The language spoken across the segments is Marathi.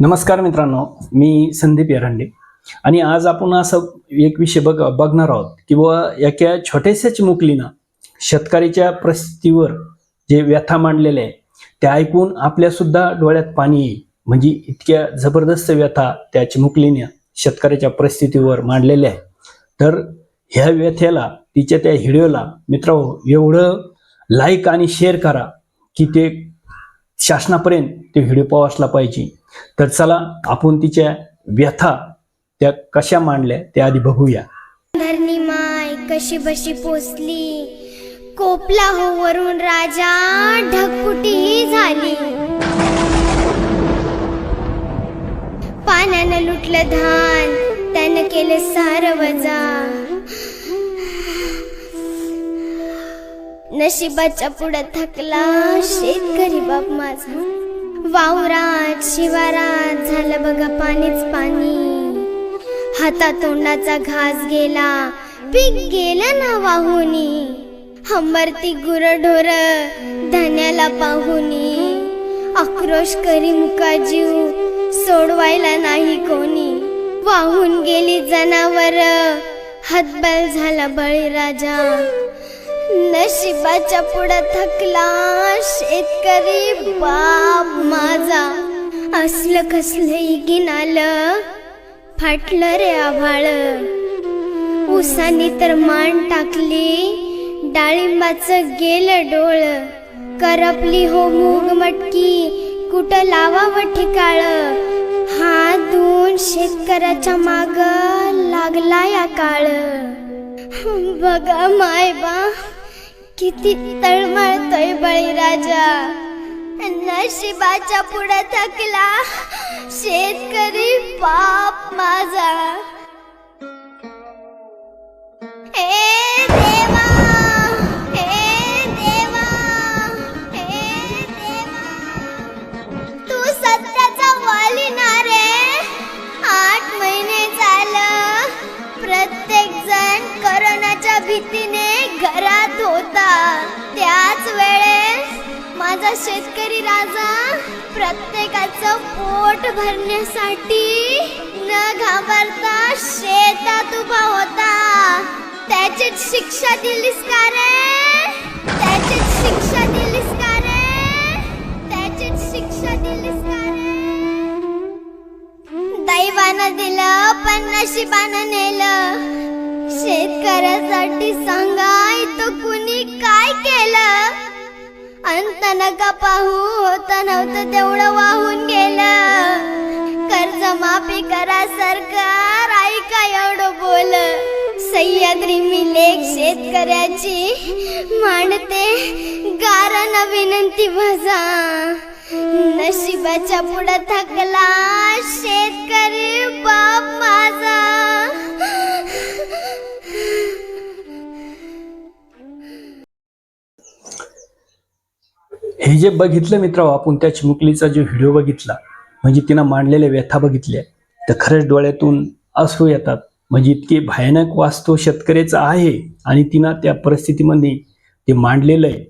नमस्कार मित्रांनो मी संदीप एरंडे आणि आज आपण असं एक विषय बघ बघणार आहोत की बुवा एका छोट्याशा चिमुकलीनं शेतकऱ्याच्या परिस्थितीवर जे व्यथा मांडलेले आहे ते ऐकून आपल्यासुद्धा डोळ्यात पाणी येईल. म्हणजे इतक्या जबरदस्त व्यथा त्या चिमुकलीने शेतकऱ्याच्या परिस्थितीवर मांडलेल्या आहे तर ह्या व्यथेला तिच्या त्या व्हिडिओला मित्र एवढं लाईक आणि शेअर करा की ते शासनापर्यंत ते व्हिडिओ पोहोचला पाहिजे. तर चला आपण तिच्या व्यथा त्या कशा मांडल्या त्या आधी बघूया. धरणी माय कशी बशी पोचली कोपला हो वरून राजा ढकुटी झाली. पाण्यानं लुटलं धान त्यानं केलं सार वजा. नशिबाच्या पुढं थकला शेतकरी बाप माझा. वावरात शिवारात झालं बघा पाणीच पाणी. हातातोंडाचा घास गेला पीक गेलं ना वाहुनी. हंबरती गुरढोर धन्याला पाहुनी. आक्रोश करी मुका जीव सोडवायला नाही कोणी. वाहून गेली जनावर हतबल झाला बळीराजा. नशिबाच्या पुढं थकला शेतकरी बाप माझा. असलं कसलं गिनाल आलं फाटलं रे आभाळ. उसानी तर मान टाकली डाळिंबाचं गेलं डोळ. करपली हो मूग मटकी कुठं लावावं ठिकाळ? हात धुवून शेतकऱ्याच्या माग लागला या काळ. बघा मायबा किती तळमळतोय बळीराजा. नशिबाच्या पुढे थकला. शेतकरी बाप माझा. भीतीने घरात होता. त्याच वेळेस माझा शेतकरी राजा प्रत्येकाचं पोट भरण्यासाठी न घाबरता शेतात उभा होता. त्याचीच शिक्षा दिलीस का रे? त्याचीच शिक्षा दिलीस का रे? त्याचीच शिक्षा दिलीस का रे? दैवानं दिलं पण नशिबानं नेलं. शेतकऱ्यासाठी सांगाय तो कुणी काय केलं? अंत नका पाहू होत नव्हतं तेवढं वाहून गेलं. कर्ज माफी करा सरकार ऐका एवढं बोल. सह्याद्री मी लेख शेतकऱ्याची मांडते गारानं विनंती भजा नशिबाच्या पुढं थकला शेतकरी बाप माझा. हे जे बघितलं मित्र आपण त्या चिमुकलीचा जो व्हिडिओ बघितला म्हणजे तिनं मांडलेल्या व्यथा बघितल्या तर खरंच डोळ्यातून असू येतात. म्हणजे इतके भयानक वास्तव शेतकऱ्याचा आहे आणि तिनं त्या परिस्थितीमध्ये ते मांडलेलं आहे.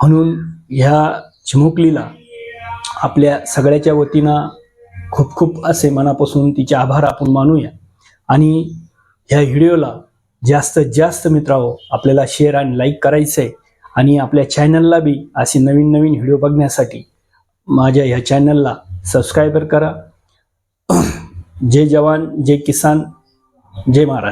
म्हणून ह्या चिमुकलीला आपल्या सगळ्याच्या वतीनं खूप खूप असे मनापासून तिचे आभार आपण मानूया. आणि ह्या व्हिडिओला जास्तीत जास्त मित्रांनो आपल्याला शेअर आणि लाईक करायचं आहे आणि आपल्या चॅनलला बी असे नवीन नवीन व्हिडिओ बघण्यासाठी माझ्या ह्या चॅनलला सबस्क्राईबर करा. जय जवान जय किसान जय महाराष्ट्र.